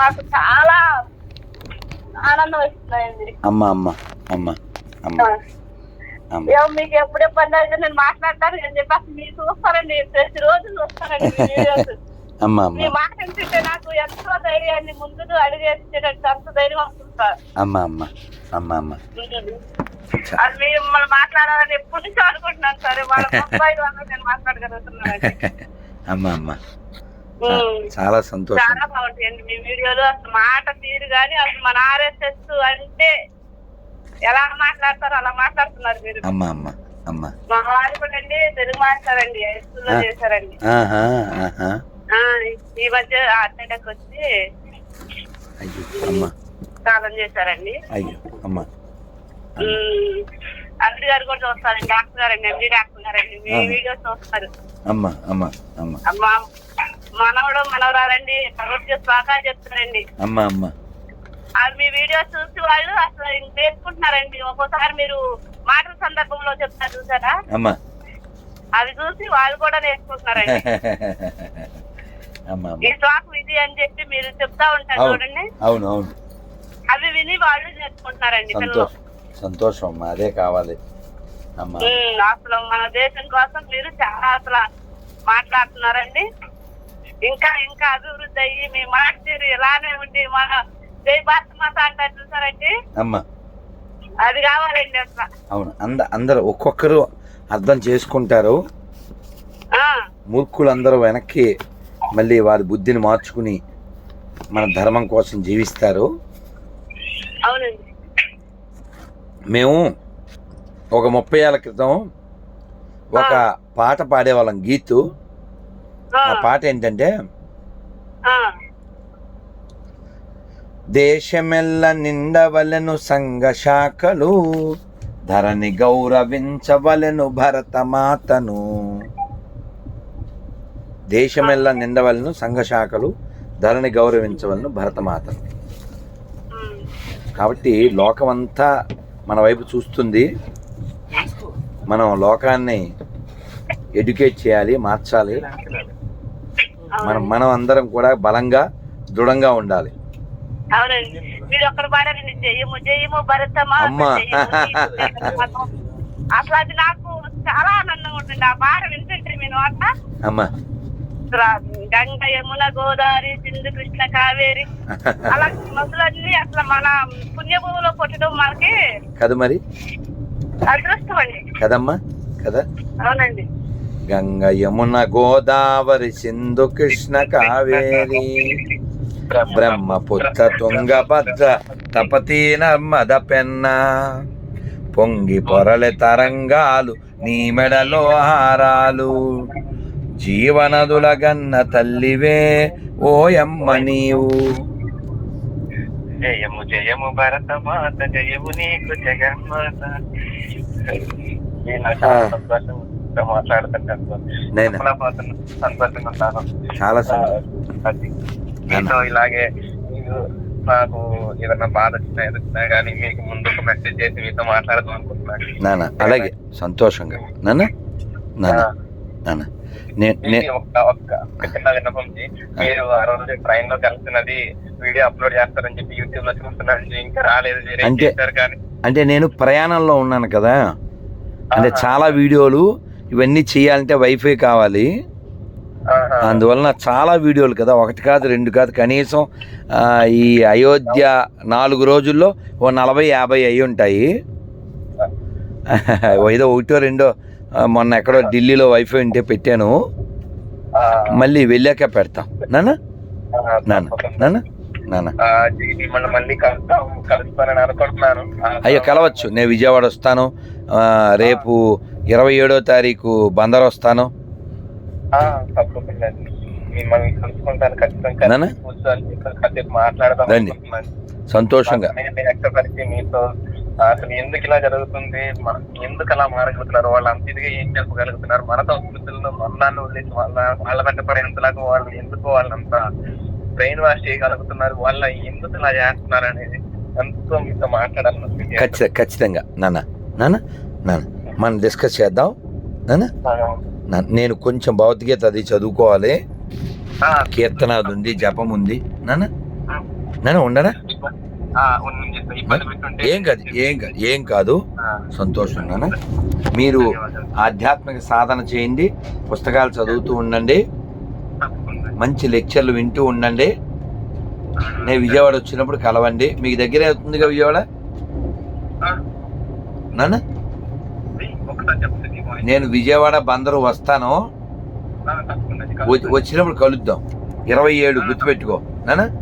మాకు చాలా ఆనందం ఇస్తున్నాయండి అమ్మ అమ్మ అమ్మ మీకు ఎప్పుడు అయితే నేను మాట్లాడతాను అని చెప్పేసి మీరు చూస్తారండి ప్రతిరోజు చూస్తారండి మీ అమ్మ మీ అమ్మ మాట వింటుంటే నాకు ఎంతో ధైర్యాన్ని ముందుకు అడిగేసేటట్టు అంత ధైర్యం వస్తుంది? సార్ అమ్మ అమ్మ అమ్మ. అమ్మ అది మిమ్మల్ని మాట్లాడాలని ఎప్పటి నుంచో అనుకుంటున్నాను సార్ వాళ్ళ వల్ల నేను మాట్లాడగలుగుతున్నాను అమ్మ అమ్మ. చాలా సంతోషం. చాలా బాగుంటాయండి మీ వీడియోలు. అసలు మాట తీరు కానీ అసలు మన ఆర్ఎస్ఎస్ అంటే ఎలా మాట్లాడతారో అలా మాట్లాడుతున్నారు మీరు. అమ్మ అమ్మ అమ్మ. మా వారు కూడా అండి తెలుగు మాట్లాడండి స్కూల్లో. చేశారండి. ఈ మధ్య హార్ట్ అటాక్ వచ్చి అయ్యో అమ్మ. కాలం చేశారండి. అయ్యో అమ్మ. అల్లుడి గారు కూడా చూస్తారండి డాక్టర్ గారండి ఎండి డాక్టర్ గారండి మీ. వీడియోస్ చూస్తారు. అమ్మ అమ్మ అమ్మ. అమ్మా మనవడు మనవరాలండి. భగవద్గీత శ్లోకాలు చెప్తారండి. అమ్మ అమ్మ. మీ వీడియోస్ చూసి వాళ్ళు అసలు నేర్చుకుంటున్నారండి. ఒక్కోసారి మీరు మాటల సందర్భంలో చెప్తారు చూసారా? అమ్మ. అవి చూసి వాళ్ళు కూడా నేర్చుకుంటున్నారండి. ఈ శ్లోకం ఇది అని చెప్పి మీరు చెప్తా ఉంటారు చూడండి. అవును అవును. అవి విని వాళ్ళు నేర్చుకుంటున్నారండి సంతోషం సంతోషం అమ్మ అదే కావాలి. అసలు మన దేశం కోసం మీరు చాలా అసలు మాట్లాడుతున్నారండి. ఇంకా ఇంకా అభివృద్ధి అయ్యి మీ మాట తీరు ఇలానే ఉండి మన జై భారత మాత అంటారు చూసారండి? అమ్మ. అది కావాలండి అసలు. అవును అంద అందరూ ఒక్కొక్కరు అర్థం చేసుకుంటారు. మూర్ఖులందరూ వెనక్కి మళ్ళీ వారి బుద్ధిని మార్చుకుని మన ధర్మం కోసం జీవిస్తారు. అవునండి. మేము ఒక ముప్పై ఏళ్ళ క్రితం ఒక పాట పాడేవాళ్ళం గీతు. ఆ, పాట ఏంటంటే? దేశమెల్ల నిండవలెను సంఘ శాఖలు ధరని గౌరవించవలెను భరతమాతను. దేశమెల్ల నిండవలెను సంఘ శాఖలు ధరని గౌరవించవలను భరతమాతను. కాబట్టి లోకమంతా మన వైపు చూస్తుంది. మనం లోకాన్ని ఎడ్యుకేట్ చేయాలి మార్చాలి. మనం మనం అందరం కూడా బలంగా దృఢంగా ఉండాలి. అవునండి. మీరు ఒక్కడ పాడారండి జయము జయము భరతమా అమ్మా. అసలు అది నాకు చాలా ఆనందంగా ఉంటుంది ఆ పాట వింటుంటే మీ నోట అమ్మా. గంగ యమున గోదావరి సింధు కృష్ణ కావేరి. అలా నదులన్నీ అసలు మన పుణ్యభూమిలో పుట్టడం మనకి కదా మరి? అదృష్టం అండి. కదమ్మా కదా అవునండి. గంగ యమున గోదావరి సింధు కృష్ణ కావేరి. బ్రహ్మపుత్ర తుంగభద్ర తపతీ నర్మద పెన్న. పొంగి పొరలె తరంగాలు నీ మెడలో హారాలు జీవనదుల గన్న తల్లివే ఓయమ్మ నీవు. జయము జయము భరత మాత జయము నీకు జగన్మాత. నేను. చాలా సంతోషంగా మాట్లాడుతుంటాను ఉన్నాను చాలా అది. మీతో ఇలాగే నాకు ఏదైనా బాధ వచ్చినా ఎదుగుతున్నా కానీ మీకు ముందు ఒక మెసేజ్ చేసి మీతో మాట్లాడదాం అనుకుంటున్నాను. నాన్న అలాగే. సంతోషంగా. నాన్న నాన్న చిన్న విన్నపం. మీరు ఆ రోజు ట్రైన్లో కలిసినది వీడియో అప్లోడ్ చేస్తారని చెప్పి యూట్యూబ్లో చూస్తున్నాను. ఇంకా రాలేదు అంటే- నేను ప్రయాణంలో ఉన్నాను కదా. అంటే. చాలా వీడియోలు ఇవన్నీ చేయాలంటే వైఫై కావాలి. అందువలన చాలా వీడియోలు కదా ఒకటి కాదు రెండు కాదు కనీసం ఈ అయోధ్య నాలుగు రోజుల్లో ఓ నలభై యాభై అయి ఉంటాయి. ఏదో ఒకటో రెండో మొన్న ఎక్కడో ఢిల్లీలో వైఫై ఉంటే పెట్టాను. మళ్ళీ వెళ్ళాక పెడతాం. నాన్న? ఆ, నాన్న. నాన్న? అయ్యో కలవచ్చు. నేను విజయవాడ వస్తాను. రేపు ఇరవై ఏడో తారీఖు బందర్ వస్తాను. రండి. సంతోషంగా. నేను వ్యక్తపరిచి మీతో అసలు ఎందుకు ఇలా జరుగుతుంది? ఎందుకు అలా మారగలుగుతున్నారు? వాళ్ళు అంత ఇదిగా ఏం చెప్పగలుగుతున్నారు? మన సంస్కృతులను మన్నాన్ని వదిలేసి వాళ్ళ వాళ్ళ వెంట పడేంతలాగా వాళ్ళు ఎందుకు వాళ్ళంత బ్రెయిన్ వాష్ చేయగలుగుతున్నారు? వాళ్ళ ఎందుకు ఇలా చేస్తున్నారు అనేది ఎంతో మీతో మాట్లాడాలని ఖచ్చితంగా ఖచ్చితంగా. నాన్న నాన్న నాన్న మనం డిస్కస్ చేద్దాం. నాన్న నాన్న, నేను కొంచెం భగవద్గీత అది చదువుకోవాలి. కీర్తన అది ఉంది జపం ఉంది. నాన్న నేను. ఇబ్బంది పెట్టుంటే ఏం కాదు ఏం కాదు ఏం కాదు. సంతోషం నాన్న. మీరు. ఆధ్యాత్మిక సాధన చేయండి పుస్తకాలు చదువుతూ ఉండండి. మంచి లెక్చర్లు వింటూ ఉండండి. నేను విజయవాడ వచ్చినప్పుడు కలవండి. మీకు దగ్గరే అవుతుందిగా విజయవాడ? నాన్న. నేను విజయవాడ బందరు వస్తాను. వచ్చినప్పుడు కలుద్దాం. ఇరవై ఏడు గుర్తుపెట్టుకో. నాన్న?